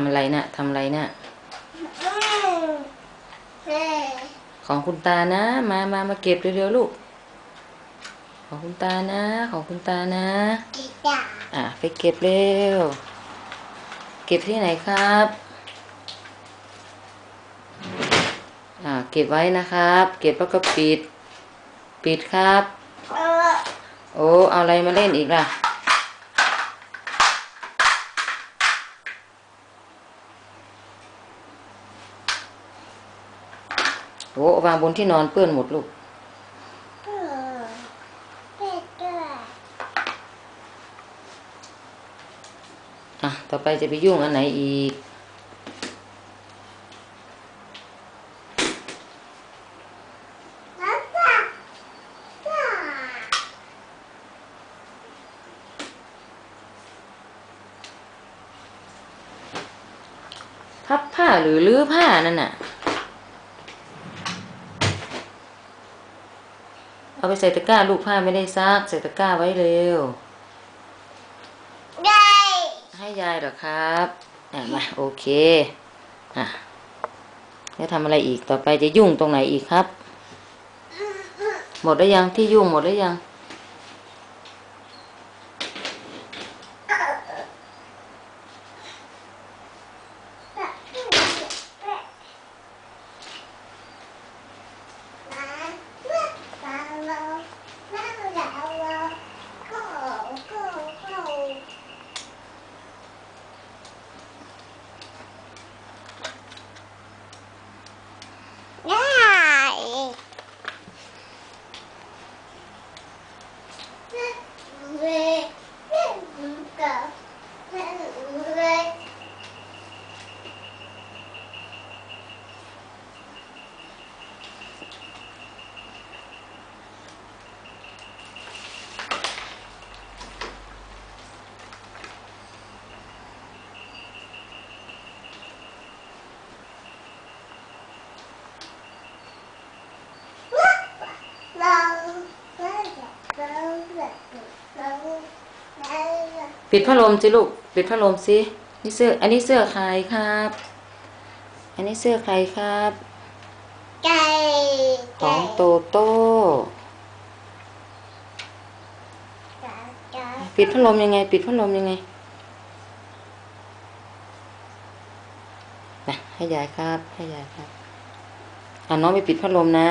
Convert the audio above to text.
ำอะไรนะ่ะทำอะไรนะ่ะแม่ของคุณตานะ มามามาเก็บเร็วๆลูก ของคุณตานะ ของคุณตานะกีตาร์อะไปเก็บเร็ว เก็บที่ไหนครับอ่าเก็บไว้นะครับ เก็บแล้วก็ปิด ปิดครับเออโอ้เอาอะไรมาเล่นอีกล่ะ โอ้วางบนที่นอนเปื้อนหมดลูกเออเป็ดด้วยอะต่อไปจะไปยุ่งอันไหนอีกแล้วจ้ะจ้ะพับผ้าหรือลื้อผ้านั่นน่ะ เอาไปใส่ตะกร้าลูกผ้าไม่ได้ซักใส่ตะกร้าไว้เร็วได้ให้ยายเหรอครับอะมาโอเคอะแล้วทำอะไรอีกต่อไปจะยุ่งตรงไหนอีกครับ หมดแล้วยังที่ยุ่งหมดแล้วยัง ได้เว้ยเล่นกับเล่นเว้ย เราเราเราเราเรา ปิดพัดลมสิลูก ปิดพัดลมสินี่เสื้อ อันนี้เสื้อใครครับ อันนี้เสื้อใครครับ ไก่ของโตโต้ปิดพัดลมยังไง ปิดพัดลมยังไงนะให้ยายครับ ให้ยายครับอ่าน้องไปปิดพัดลมนะ